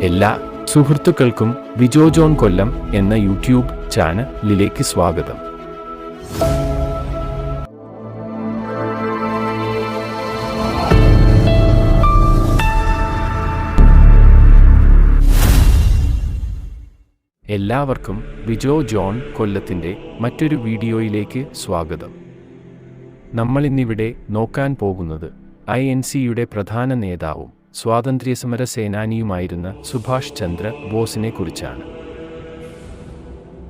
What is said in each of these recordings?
എല്ലാ സുഹൃത്തുക്കൾക്കും വിജോ ജോൺ കൊല്ലം എന്ന യൂട്യൂബ് ചാനലിലേക്ക് സ്വാഗതം. എല്ലാവർക്കും വിജോ ജോൺ കൊല്ലത്തിന്റെ മറ്റൊരു വീഡിയോയിലേക്ക് സ്വാഗതം. നമ്മളിന്നിവിടെ നോക്കാൻ പോകുന്നത് ഐ എൻ സിയുടെ പ്രധാന നേതാവും സ്വാതന്ത്ര്യസമര സേനാനിയുമായിരുന്ന സുഭാഷ് ചന്ദ്ര ബോസിനെ കുറിച്ചാണ്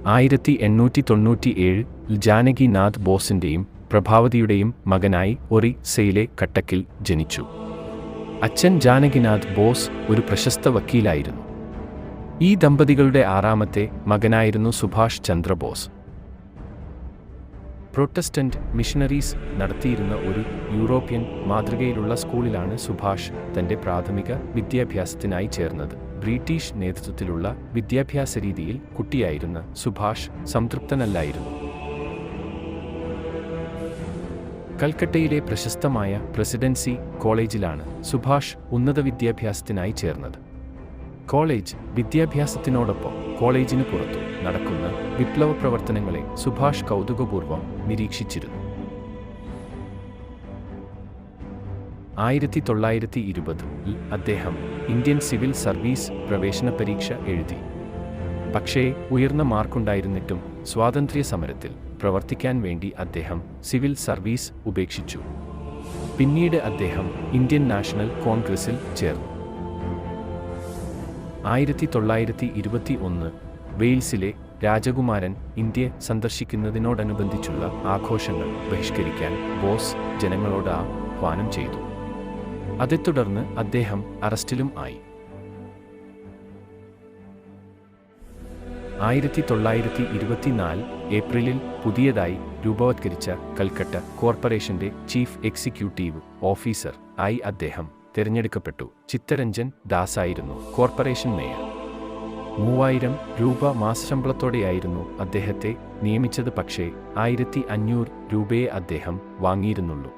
ആയിരത്തി എണ്ണൂറ്റി തൊണ്ണൂറ്റി ഏഴ് ജാനകിനാഥ് ബോസിന്റെയും പ്രഭാവതിയുടെയും മകനായി ഒറീസയിലെ കട്ടക്കിൽ ജനിച്ചു. അച്ഛൻ ജാനകിനാഥ് ബോസ് ഒരു പ്രശസ്ത വക്കീലായിരുന്നു. ഈ ദമ്പതികളുടെ ആറാമത്തെ മകനായിരുന്നു സുഭാഷ് ചന്ദ്രബോസ് പ്രൊട്ടസ്റ്റന്റ് മിഷണറീസ് നടത്തിയിരുന്ന ഒരു യൂറോപ്യൻ മാതൃകയിലുള്ള സ്കൂളിലാണ് സുഭാഷ് തന്റെ പ്രാഥമിക വിദ്യാഭ്യാസത്തിനായി ചേർന്നത്. ബ്രിട്ടീഷ് നേതൃത്വത്തിലുള്ള വിദ്യാഭ്യാസ രീതിയിൽ കുട്ടിയായിരുന്ന സുഭാഷ് സംതൃപ്തനല്ലായിരുന്നു. കൽക്കട്ടയിലെ പ്രശസ്തമായ പ്രസിഡൻസി കോളേജിലാണ് സുഭാഷ് ഉന്നത വിദ്യാഭ്യാസത്തിനായി ചേർന്നത്. കോളേജ് വിദ്യാഭ്യാസത്തിനോടൊപ്പം കോളേജിന് പുറത്തു. നടക്കുന്ന വിപ്ലവ പ്രവർത്തനങ്ങളെ സുഭാഷ് കൗതുകപൂർവം നിരീക്ഷിച്ചിരുന്നു. ആയിരത്തി തൊള്ളായിരത്തി ഇരുപതിൽ അദ്ദേഹം ഇന്ത്യൻ സിവിൽ സർവീസ് പ്രവേശന പരീക്ഷ എഴുതി. പക്ഷേ ഉയർന്ന മാർക്കുണ്ടായിരുന്നിട്ടും സ്വാതന്ത്ര്യ സമരത്തിൽ പ്രവർത്തിക്കാൻ വേണ്ടി അദ്ദേഹം സിവിൽ സർവീസ് ഉപേക്ഷിച്ചു. പിന്നീട് അദ്ദേഹം ഇന്ത്യൻ നാഷണൽ കോൺഗ്രസിൽ ചേർന്നു. ആയിരത്തി തൊള്ളായിരത്തി ഇരുപത്തി ഒന്ന് വെയിൽസിലെ രാജകുമാരൻ ഇന്ത്യ സന്ദർശിക്കുന്നതിനോടനുബന്ധിച്ചുള്ള ആഘോഷങ്ങൾ ബഹിഷ്കരിക്കാൻ ബോസ് ജനങ്ങളോട് ആഹ്വാനം ചെയ്തു. അതേ തുടർന്ന് അദ്ദേഹം അറസ്റ്റിലും ആയി. ആയിരത്തി തൊള്ളായിരത്തി ഇരുപത്തിനാല് ഏപ്രിലിൽ പുതിയതായി രൂപവത്കരിച്ച കൽക്കട്ട കോർപ്പറേഷന്റെ ചീഫ് എക്സിക്യൂട്ടീവ് ഓഫീസർ ആയി അദ്ദേഹം തിരഞ്ഞെടുക്കപ്പെട്ടു. ചിത്തരഞ്ജൻ ദാസായിരുന്നു കോർപ്പറേഷൻ മേയർ. മൂവായിരം രൂപ മാസശമ്പളത്തോടെയായിരുന്നു അദ്ദേഹത്തെ നിയമിച്ചത് പക്ഷേ ആയിരത്തി അഞ്ഞൂറ് രൂപയെ അദ്ദേഹം വാങ്ങിയിരുന്നുള്ളൂ.